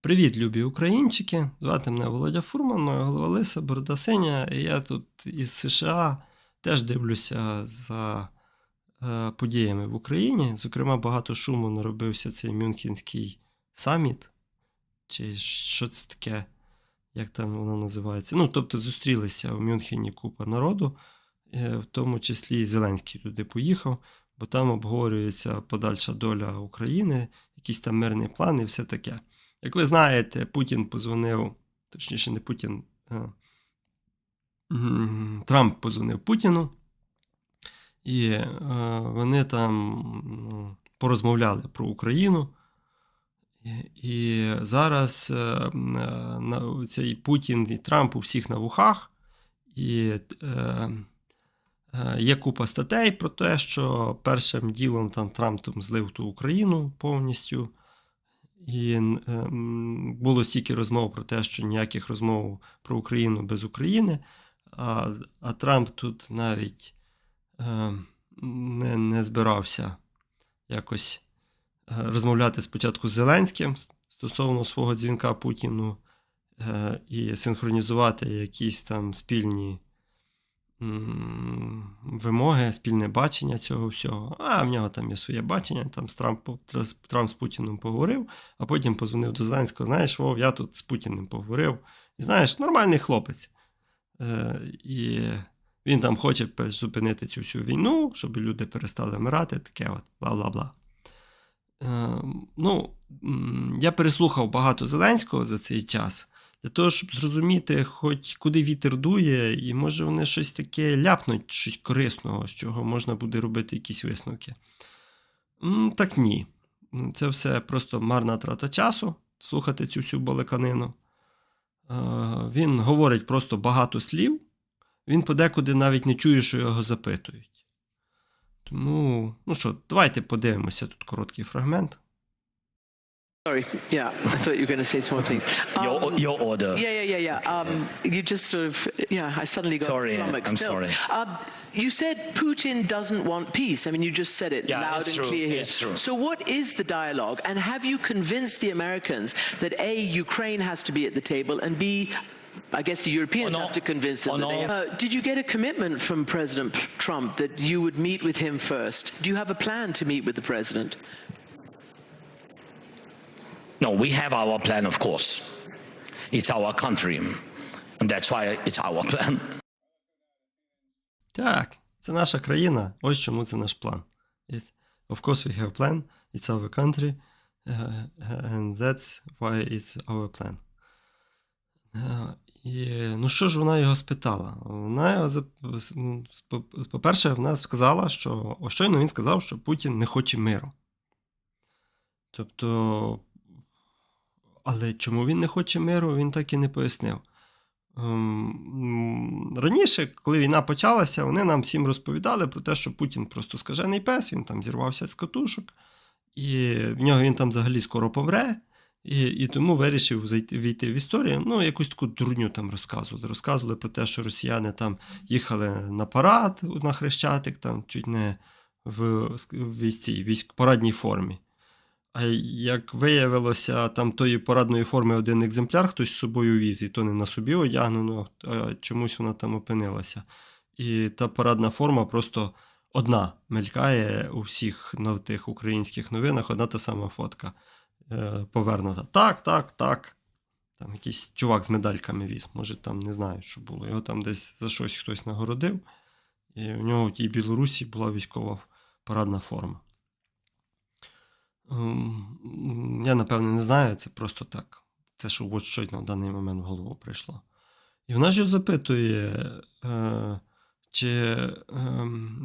Привіт, любі українчики! Звати мене Володя Фурман, моя голова Лиса, борода синя. І я тут із США теж дивлюся за е, подіями в Україні. Зокрема, багато шуму наробився цей Мюнхенський саміт. Чи що це таке, як там воно називається? Ну, тобто, зустрілися в Мюнхені купа народу, е, в тому числі і Зеленський туди поїхав, бо там обговорюється подальша доля України, якийсь там мирний план і все таке. Як ви знаєте, Путін позвонив, точніше, не Путін, а, Трамп позвонив Путіну, і е, вони там ну, порозмовляли про Україну. І, зараз е, е, на, цей Путін і Трамп у всіх на вухах, і е, е, є купа статей про те, що першим ділом там Трамп там злив ту Україну повністю. І ем, було стільки розмов про те, що ніяких розмов про Україну без України. А, а Трамп тут навіть е, не, не збирався якось е, розмовляти спочатку з Зеленським стосовно свого дзвінка Путіну е, і синхронізувати якісь там спільні вимоги, спільне бачення цього всього. А в нього там є своє бачення, там з Трамп, Трамп з Путіним поговорив, а потім позвонив до Зеленського: знаєш, Вов, я тут з Путіним поговорив. І знаєш, нормальний хлопець. Е, і він там хоче зупинити цю всю війну, щоб люди перестали вмирати, таке от, бла-бла-бла. Е, ну, я переслухав багато Зеленського за цей час для того, щоб зрозуміти, хоч куди вітер дує, і може вони щось таке ляпнуть, щось корисного, з чого можна буде робити якісь висновки. Так ні. Це все просто марна трата часу слухати цю всю балаканину. Е, Він говорить просто багато слів, він подекуди навіть не чує, що його запитують. Тому, ну що, давайте подивимося тут короткий фрагмент. Sorry. Yeah, I thought you were going to say some more things. Your, Um, your order. yeah, yeah, yeah, yeah. Um, you just sort of, yeah, I suddenly got Sorry, flummoxed. I'm No. sorry. Um, you said Putin doesn't want peace. I mean, you just said it Yeah, loud and true, clear here. it's true. So, what is the dialogue? And have you convinced the Americans that A, Ukraine has to be at the table, and B, I guess the Europeans Oh, no. have to convince them Oh, no. have. Uh, did you get a commitment from President Trump that you would meet with him first? Do you have a plan to meet with the president? No, we have our plan, of course. It's our country. And that's why it's our plan. Так, це наша країна, ось чому це наш план. It, of course, we have a plan, it's our country, uh, and that's why it's our plan. Е, і, ну що ж вона його спитала? Вона його, по- по-перше, вона сказала, що щойно він сказав, що Путін не хоче миру. Тобто, але чому він не хоче миру, він так і не пояснив. Ем, Раніше, коли війна почалася, вони нам всім розповідали про те, що Путін просто скажений пес, він там зірвався з катушок, і в нього він там взагалі скоро помре. І, і тому вирішив зайти війти в історію. Ну, якусь таку дурню там розказували. Розказували про те, що росіяни там їхали на парад на Хрещатик, там чуть не в, в війській, військ, парадній формі. А як виявилося, там тої парадної форми один екземпляр хтось з собою віз, і то не на собі одягнено, а чомусь вона там опинилася. І та парадна форма просто одна мелькає у всіх нов- тих українських новинах, одна та сама фотка е, повернута. Так, так, так. Там якийсь чувак з медальками віз. Може, там не знаю, що було. Його там десь за щось хтось нагородив, і в нього в тій Білорусі була військова парадна форма. Ем, Я, напевне, не знаю, це просто так. Це що от щось на даний момент в голову прийшло. І вона ж його запитує, е, чи е,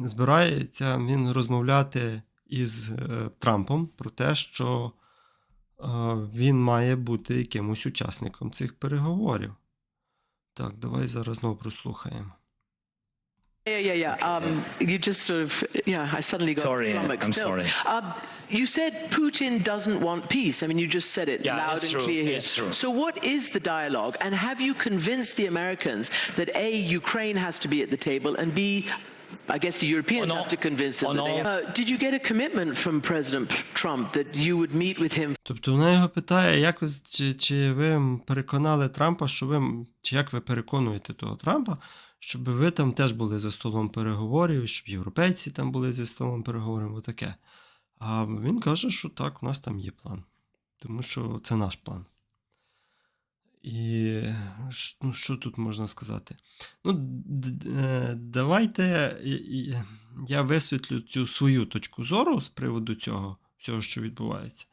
збирається він розмовляти із е, Трампом про те, що е, він має бути якимось учасником цих переговорів. Так, давай зараз знову прослухаємо. Yeah, yeah, yeah. Um, you just sort of, yeah, I suddenly got Sorry, flummoxed. I'm No. sorry. Um, you said Putin doesn't want peace. I mean, you just said it Yeah, loud it's and true, clear here. it's true. So, what is the dialogue? And have you convinced the Americans that A, Ukraine has to be at the table, and B, I guess the Europeans Oh, no. have to convince them. Oh, that they no. uh, did you get a commitment from President Trump that you would meet with him Тобто вона його питає, як ви, з- чи, чи ви переконали Трампа, що ви, м- чи як ви переконуєте того Трампа, щоб ви там теж були за столом переговорів, щоб європейці там були за столом переговорів, отаке. А він каже, що так, у нас там є план. Тому що це наш план. І ну, що тут можна сказати? Ну, е, давайте я висвітлю цю свою точку зору з приводу цього, всього, що відбувається.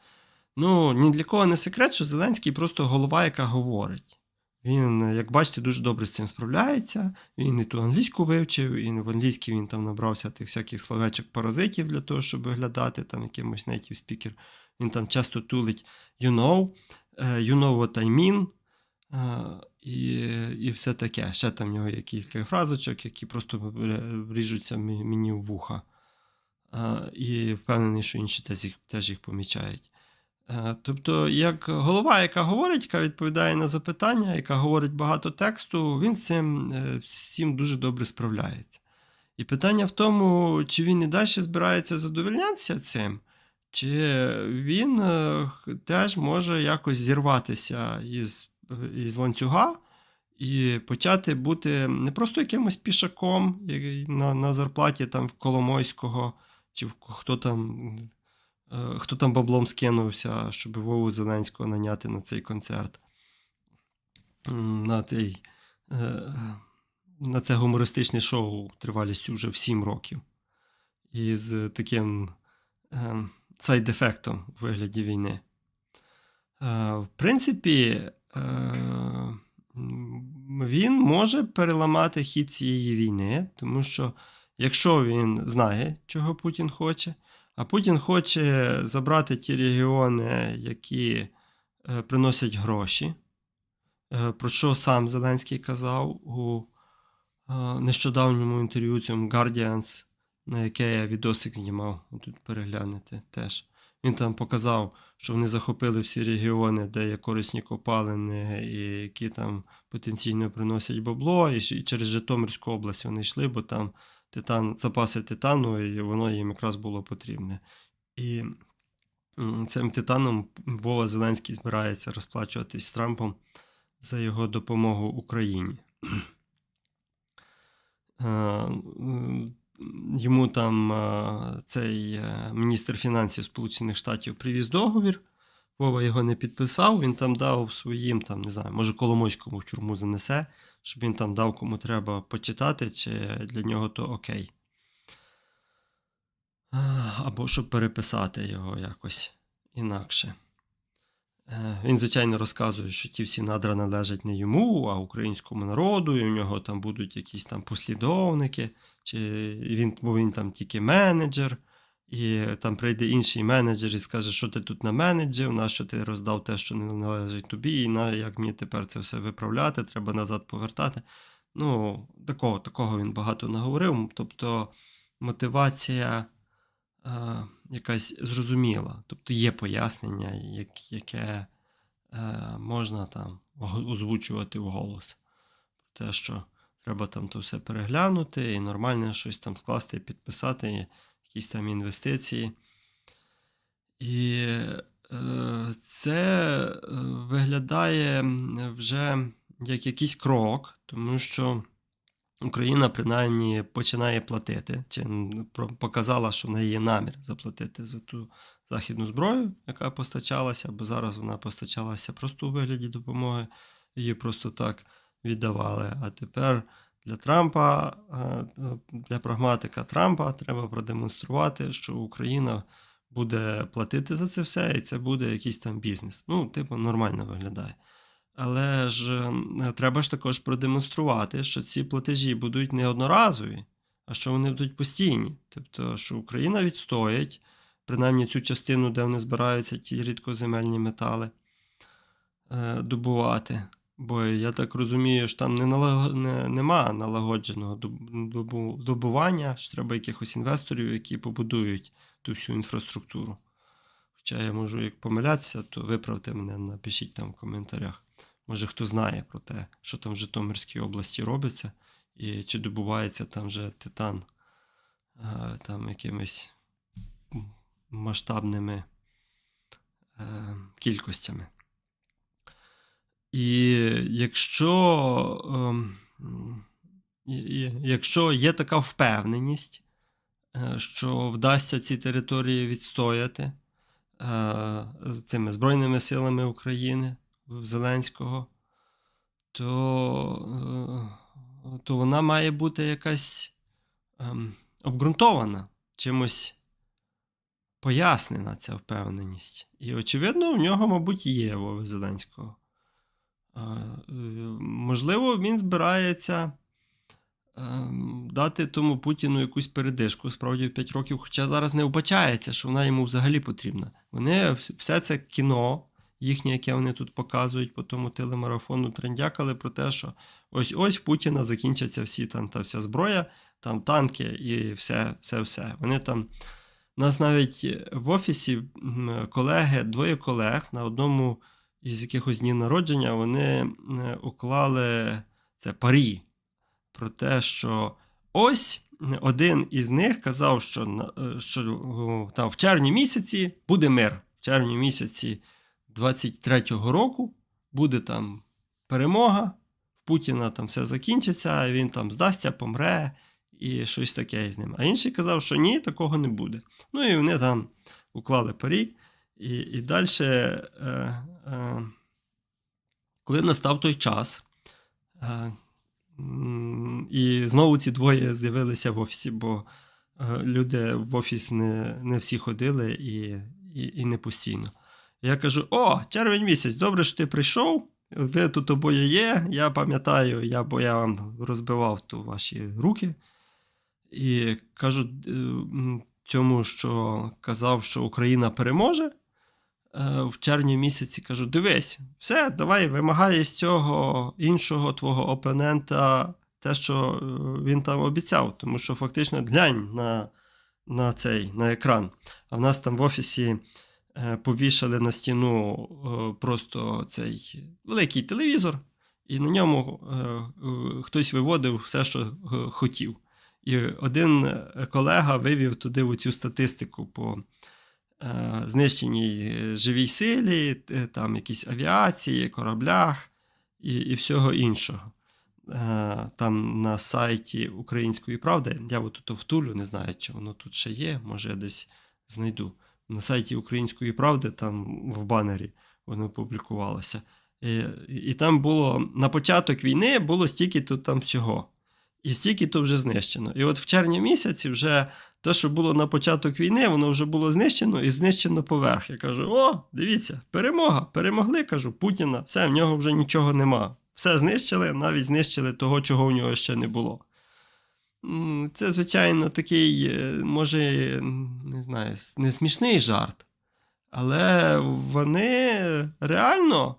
Ну, ні для кого не секрет, що Зеленський просто голова, яка говорить. Він, як бачите, дуже добре з цим справляється. Він і ту англійську вивчив, і в англійській він там набрався тих всяких словечок паразитів для того, щоб виглядати там якимось native speaker. Він там часто тулить you know, е, you know what I mean. е, І, і все таке. Ще там в нього є кілька фразочок, які просто ріжуться мені в вуха. Е, І впевнений, що інші теж їх, теж їх помічають. Е, Тобто, як голова, яка говорить, яка відповідає на запитання, яка говорить багато тексту, він з цим, е, з цим дуже добре справляється. І питання в тому, чи він і далі збирається задовольнятися цим, чи він е, теж може якось зірватися із, із ланцюга і почати бути не просто якимось пішаком на, на зарплаті там в Коломойського, чи в хто там. Е, Хто там баблом скинувся, щоб Вову Зеленського наняти на цей концерт, на цей, е, на це гумористичне шоу тривалістю вже в 7 років. І з таким е, сайд-ефектом у вигляді війни. В принципі, він може переламати хід цієї війни, тому що якщо він знає, чого Путін хоче, а Путін хоче забрати ті регіони, які е, приносять гроші, е, про що сам Зеленський казав у е, нещодавньому інтерв'ю цьому Guardians, на яке я відосик знімав. Тут переглянете теж. Він там показав, що вони захопили всі регіони, де є корисні копалини, і які там потенційно приносять бабло, і через Житомирську область вони йшли, бо там титан, запаси титану, і воно їм якраз було потрібне. І цим титаном Вова Зеленський збирається розплачуватись з Трампом за його допомогу Україні. Е, Йому там е, цей е, міністр фінансів Сполучених Штатів привіз договір. Вова його не підписав, він там дав своїм, там, не знаю, може, Коломойському в тюрму занесе, щоб він там дав кому треба почитати, чи для нього то окей. Або щоб переписати його якось інакше. Він, звичайно, розказує, що ті всі надра належать не йому, а українському народу, і в нього там будуть якісь там послідовники, чи він, бо він там тільки менеджер, і там прийде інший менеджер і скаже, що ти тут наменеджив, на що ти роздав те, що не належить тобі, і на як мені тепер це все виправляти, треба назад повертати. Ну, такого, такого він багато наговорив. Тобто мотивація е, якась зрозуміла. Тобто є пояснення, як, яке е, можна там озвучувати вголос. Те, що треба там то все переглянути і нормально щось там скласти, підписати, якісь там інвестиції. І е, це е, виглядає вже як якийсь крок, тому що Україна принаймні починає платити, чи показала, що в неї є намір заплатити за ту західну зброю, яка постачалася, бо зараз вона постачалася просто у вигляді допомоги, її просто так віддавали. А тепер для Трампа, е, для прагматика Трампа треба продемонструвати, що Україна буде платити за це все, і це буде якийсь там бізнес. Ну, типу, нормально виглядає. Але ж треба ж також продемонструвати, що ці платежі будуть не одноразові, а що вони будуть постійні. Тобто, що Україна відстоїть, принаймні цю частину, де вони збираються ті рідкоземельні метали е, добувати. Бо я так розумію, що там не налаг... не, нема налагодженого добу- добування, що треба якихось інвесторів, які побудують ту всю інфраструктуру. Хоча я можу як помилятися, то виправте мене, напишіть там в коментарях. Може, хто знає про те, що там в Житомирській області робиться, і чи добувається там вже титан е, там якимись масштабними е, кількостями. І якщо, ем, якщо є така впевненість, е, що вдасться ці території відстояти е, цими Збройними силами України Зеленського, то, е, то вона має бути якась ем, обґрунтована, чимось пояснена ця впевненість. І, очевидно, в нього, мабуть, є Вови Зеленського. Е, Можливо, він збирається ем, дати тому Путіну якусь передишку справді в 5 років, хоча зараз не вбачається, що вона йому взагалі потрібна. Вони все це кіно, їхнє, яке вони тут показують по тому телемарафону, трендякали про те, що ось ось Путіна закінчаться всі там та вся зброя, там танки і все, все, все. Вони там. У нас навіть в офісі колеги, двоє колег на одному із якихось днів народження вони е, уклали це парі про те, що ось один із них казав, що, е, що там в червні місяці буде мир. В червні місяці 23-го року буде там перемога, в Путіна там все закінчиться, він там здасться, помре і щось таке з ним. А інший казав, що ні, такого не буде. Ну і вони там уклали парі. І, і далі, е, е, коли настав той час, е, і знову ці двоє з'явилися в офісі, бо е, люди в офіс не, не всі ходили і, і, і не постійно. Я кажу: О, червень місяць, добре, що ти прийшов. Ви тут обоє є. Я пам'ятаю, я, бо я вам розбивав ту ваші руки. І кажу цьому, що казав, що Україна переможе. Е, В червні місяці кажу: дивись, все, давай вимагай з цього іншого твого опонента те, що е, він там обіцяв. Тому що фактично глянь на, на цей на екран. А в нас там в офісі е, повішали на стіну просто цей великий телевізор, і на ньому хтось виводив все, що хотів. І один колега вивів туди цю статистику по знищеній е, живій силі, е, там якісь авіації, кораблях і, і всього іншого. Е, там на сайті Української правди, я от тут втулю, не знаю, чи воно тут ще є, може я десь знайду. На сайті Української правди, там в банері воно публікувалося. І, і там було на початок війни було стільки-то там всього. І стільки то вже знищено. І от в червні місяці вже те, що було на початок війни, воно вже було знищено і знищено поверх. Я кажу: о, дивіться, перемога! Перемогли, кажу, Путіна, все, в нього вже нічого нема. Все знищили, навіть знищили того, чого в нього ще не було. Це, звичайно, такий, е, може, не знаю, с- не смішний жарт. Але вони реально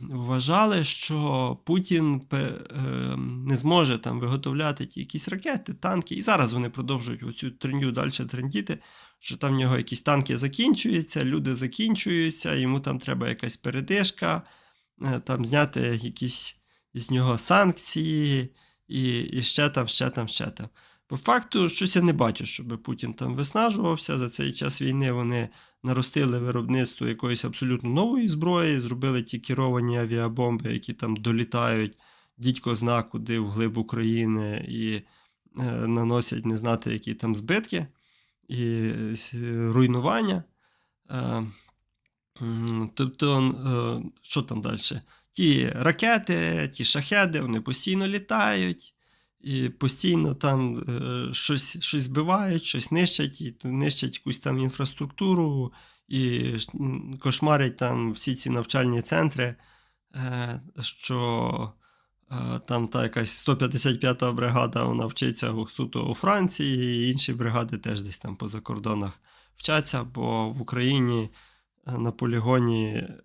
вважали, що Путін е, не зможе там виготовляти ті якісь ракети, танки. І зараз вони продовжують оцю трендю далі трендіти, що там в нього якісь танки закінчуються, люди закінчуються, йому там треба якась передишка, е, там зняти якісь з нього санкції, і, і ще там, ще там, ще там. По факту, щось я не бачу, щоб Путін там виснажувався. За цей час війни вони наростили виробництво якоїсь абсолютно нової зброї, зробили ті керовані авіабомби, які там долітають дідько зна куди вглиб України і е, наносять не знати, які там збитки і е, руйнування. Е, тобто, е, що там далі? Ті ракети, ті шахеди, вони постійно літають. І постійно там е, щось, щось збивають, щось нищать, і нищать якусь там інфраструктуру, і кошмарять там всі ці навчальні центри, е, що е, там та якась 155-та бригада вона вчиться суто у Франції, і інші бригади теж десь там по закордонах вчаться, бо в Україні на полігоні е,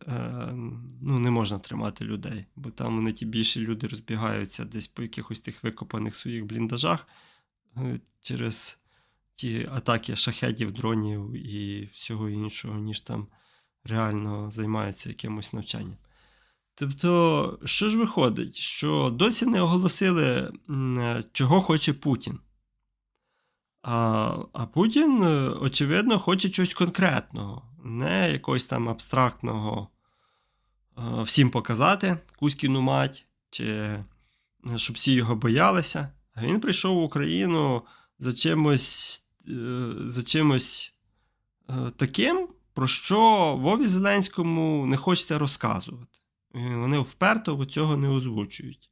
ну, не можна тримати людей, бо там вони ті більші люди розбігаються десь по якихось тих викопаних своїх бліндажах е, через ті атаки шахедів, дронів і всього іншого, ніж там реально займаються якимось навчанням. Тобто, що ж виходить, що досі не оголосили, е, чого хоче Путін. А, а Путін, е, очевидно, хоче чогось конкретного, не якогось там абстрактного е, всім показати Кузькіну мать, чи е, щоб всі його боялися. А він прийшов в Україну за чимось, за чимось таким, про що Вові Зеленському не хочеться розказувати. Вони вперто цього не озвучують.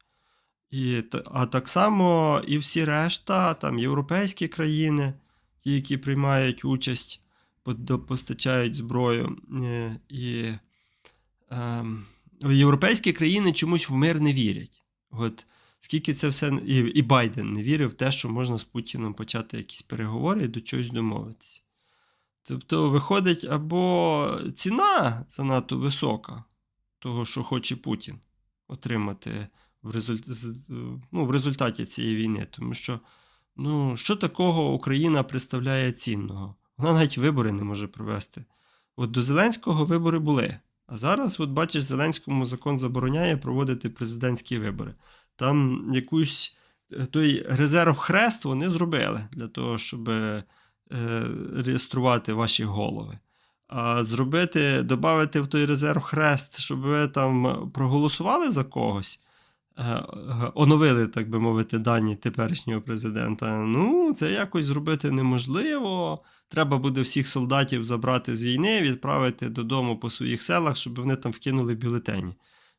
І, а так само і всі решта, там європейські країни, ті, які приймають участь, постачають зброю. е, І ем, європейські країни чомусь в мир не вірять. От скільки це все. І, і Байден не вірив в те, що можна з Путіном почати якісь переговори і до чогось домовитися. Тобто, виходить, або ціна занадто висока, того, що хоче Путін отримати в, результ... ну, в результаті цієї війни. Тому що, ну, що такого Україна представляє цінного? Вона навіть вибори не може провести. От до Зеленського вибори були. А зараз, от бачиш, Зеленському закон забороняє проводити президентські вибори. Там якусь е, той резерв хрест вони зробили для того, щоб е, реєструвати ваші голови. А зробити, додати в той резерв хрест, щоб ви там проголосували за когось, е, е, оновили, так би мовити, дані теперішнього президента. Ну, це якось зробити неможливо. Треба буде всіх солдатів забрати з війни, відправити додому по своїх селах, щоб вони там вкинули бюлетені.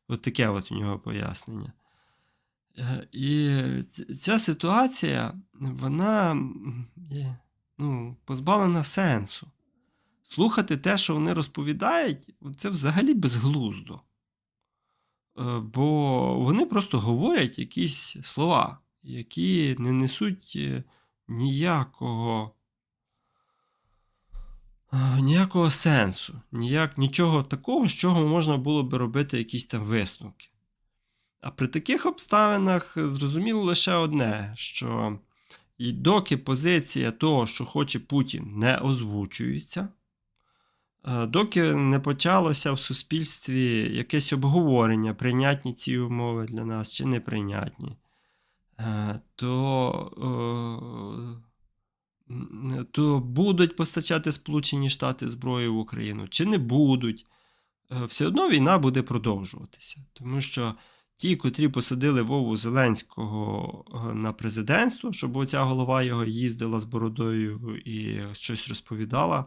От таке от у нього пояснення. Е, І ця ситуація, вона ну, позбавлена сенсу. Слухати те, що вони розповідають, це взагалі безглуздо. Е, Бо вони просто говорять якісь слова, які не несуть е, ніякого, е, ніякого сенсу, ніяк, нічого такого, з чого можна було би робити якісь там висновки. А при таких обставинах зрозуміло лише одне, що і доки позиція того, що хоче Путін, не озвучується, доки не почалося в суспільстві якесь обговорення, прийнятні ці умови для нас чи неприйнятні, е, то, е, то будуть постачати Сполучені Штати зброю в Україну, чи не будуть, е, все одно війна буде продовжуватися. Тому що ті, котрі посадили Вову Зеленського е, на президентство, щоб оця голова його їздила з бородою і щось розповідала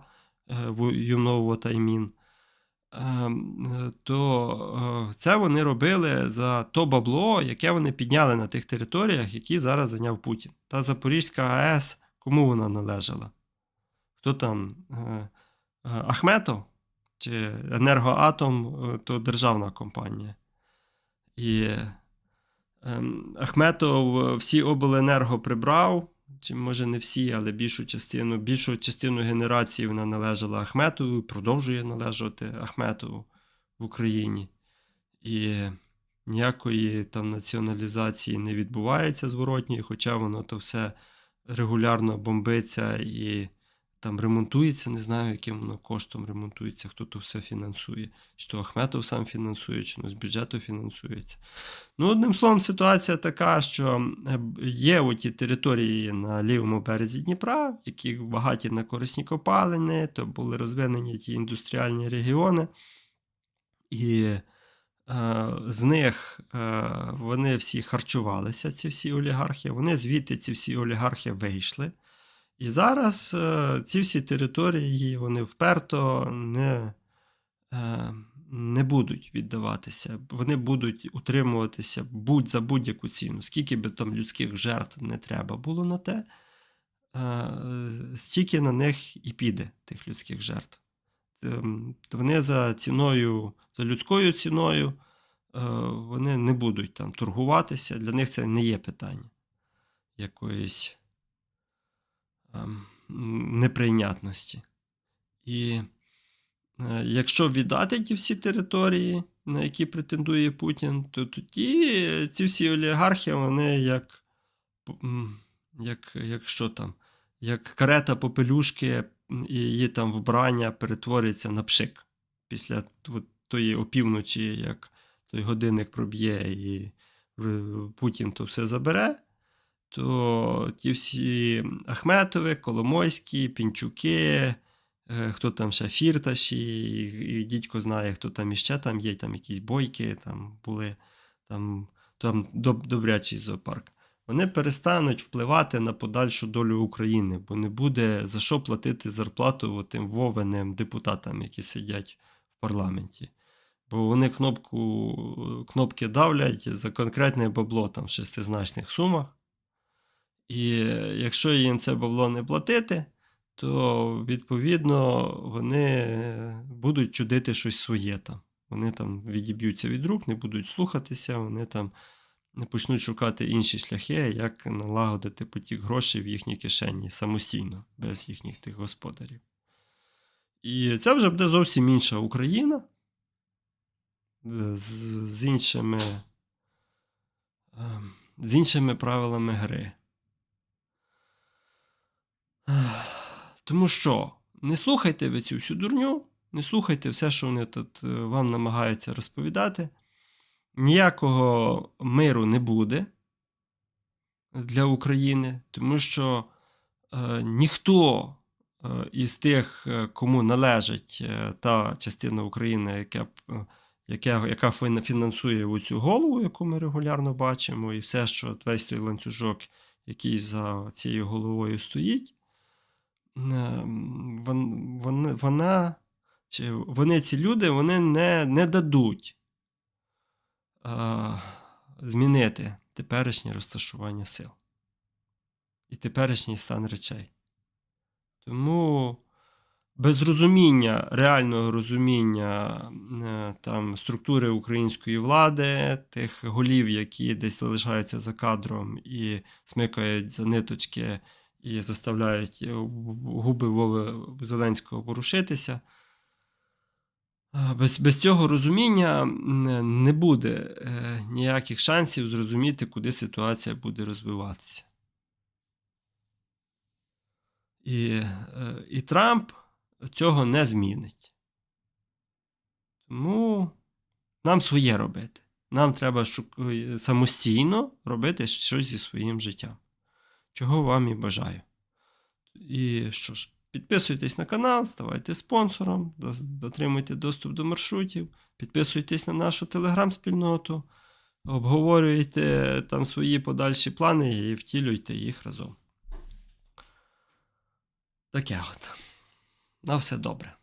е, в Юмнову Таймін, ем, е, то е, це вони робили за то бабло, яке вони підняли на тих територіях, які зараз зайняв Путін. Та Запорізька АЕС, кому вона належала? Хто там? Ахметов? Чи Енергоатом то державна компанія. І ем, Ахметов всі обленерго прибрав, чи може не всі, але більшу частину, більшу частину генерації вона належала Ахметову, і продовжує належати Ахметову в Україні. І ніякої там націоналізації не відбувається зворотньої, хоча воно то все регулярно бомбиться і там ремонтується, не знаю, яким воно коштом ремонтується, хто то все фінансує. Чи то Ахметов сам фінансує, чи ну, з бюджету фінансується. Ну, одним словом, ситуація така, що є оті території на лівому березі Дніпра, які багаті на корисні копалини, то були розвинені ті індустріальні регіони. І е, з них е, вони всі харчувалися, ці всі олігархи. Вони звідти ці всі олігархи вийшли. І зараз е, ці всі території вони вперто не, е, не будуть віддаватися. Вони будуть утримуватися будь за будь-яку ціну. Скільки би там людських жертв не треба було на те, е, стільки на них і піде тих людських жертв. Ем, Вони за ціною, за людською ціною, вони не будуть там торгуватися. Для них це не є питання якоїсь неприйнятності. І е, якщо віддати ті всі території, на які претендує Путін, то тоді ці всі олігархи, вони як, як, як що там, як карета попелюшки, і її там вбрання перетвориться на пшик після тої опівночі, як той годинник проб'є і Путін то все забере. То ті всі Ахметови, Коломойські, Пінчуки, е, хто там ще Фірташі, і, дідько знає, хто там іще там є, там якісь бойки, там були там, там доб, добрячий зоопарк. Вони перестануть впливати на подальшу долю України, бо не буде за що платити зарплату тим вовеним депутатам, які сидять в парламенті. Бо вони кнопку, кнопки давлять за конкретне бабло там в шестизначних сумах. І якщо їм це бабло не платити, то відповідно вони е, будуть чудити щось своє там. Вони там відіб'ються від рук, не будуть слухатися, вони там не почнуть шукати інші шляхи, як налагодити потік грошей в їхній кишені самостійно, без їхніх тих господарів. І це вже буде зовсім інша Україна е, з, з іншими. ем, З іншими правилами гри. Тому що не слухайте ви цю всю дурню, не слухайте все, що вони тут е, вам намагаються розповідати. Ніякого миру не буде для України, тому що е, ніхто е, із тих, е, кому належить е, та частина України, яка, е, яка, яка фінансує цю голову, яку ми регулярно бачимо, і все, що весь той ланцюжок, який за цією головою стоїть, е, вон- вон- вона, чи вони, ці люди, вони не, не дадуть е, змінити теперішнє розташування сил і теперішній стан речей. Тому без розуміння, реального розуміння е, там, структури української влади, тих голів, які десь залишаються за кадром і смикають за ниточки і заставляють е, губи Вови Зеленського ворушитися. Без, без цього розуміння не буде е, ніяких шансів зрозуміти, куди ситуація буде розвиватися. І, е, і Трамп цього не змінить. Тому нам своє робити. Нам треба самостійно робити щось зі своїм життям. Чого вам і бажаю. І що ж, підписуйтесь на канал, ставайте спонсором, дотримуйте доступ до маршрутів, підписуйтесь на нашу телеграм-спільноту, обговорюйте там свої подальші плани і втілюйте їх разом. Таке от. На все добре.